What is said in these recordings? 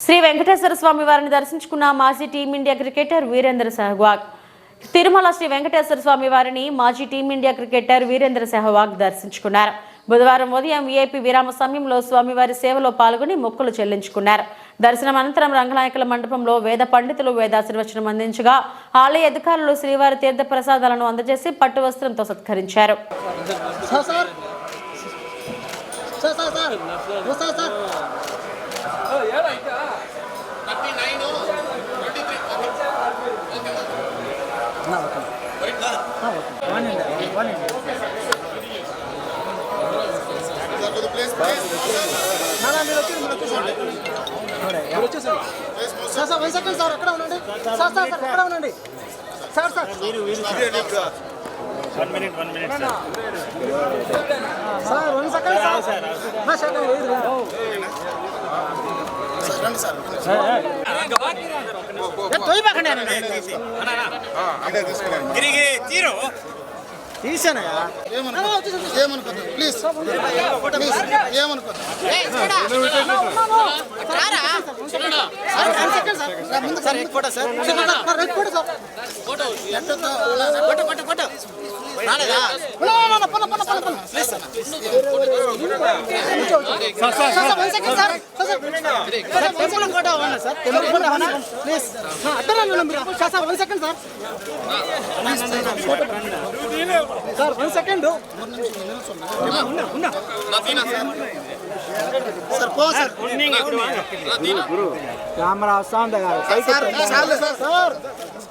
శ్రీ వెంకటేశ్వర స్వామి వారిని దర్శించుకున్న మాజీ team India cricketer Virender Sehwag. Tirumala Shri Venkateswara స్వామి వారిని మాజీ టీమిండియా క్రికెటర్ వీరేంద్ర సెహ్వాగ్ దర్శించుకున్నారు. బుధవారం ఉదయం వీఐపీ విరామ సమయంలో స్వామివారి సేవలో పాల్గొని మొక్కులు చెల్లించుకున్నారు. దర్శనం అనంతరం రంగనాయకుల మండపంలో వేద పండితులు వేదాశీర్వచనం అందించగా ఆలయ అధికారులు శ్రీవారి తీర్థ ప్రసాదాలను అందజేసి పట్టు వస్త్రంతో సత్కరించారు. Sir sir. Sir sir. Sir వస్తా సార్ నానా, మీరు వచ్చి మీరు వచ్చేసారు మీరు వచ్చేసారు sir sir one second sir అక్కడ ఉండండి సార్ సార్ సార్ అక్కడ ఉండండి sir sir one minute one minute sir sir one second sir sir second లేదు తిరిగి తీరు తీసానయా ఏమనుకోద్దు ప్లీజ్ ప్లీజ్ ఏమనుకోద్దు సార్ టెంపుల్ ఫోటో అవ్వండి సార్ టెంపుల్ ఫోటో అవ్వండి ప్లీజ్ అక్కడ sir sir one second sir sir one second sir పో సార్ కెమెరా వస్తుంది sir sir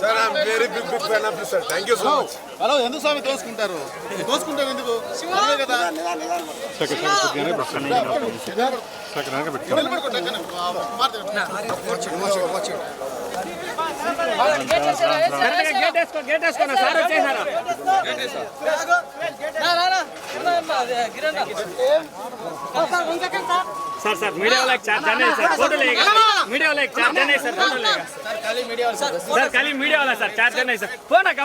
sir I'm very big big fan of sir thank you so much hello ఎందుకు స్వామి తోసుకుంటారు? తోసుకుంటారు ఎందుకు? అదే కదా? గేట్ వేసుకో గేట్ వేసుకో సార్ వచ్చేసారా సార్ సార్ మీడియా వాళ్ళకి చార్జ్ అనేది సార్. ఫోటో లేక. మీడియా వాళ్ళకి చార్జ్ అనేది సార్ ఫోటో లేక. సార్ ఖాళీ మీడియా వాళ్ళ సార్. చార్జ్ అనేది సార్. ఫోన్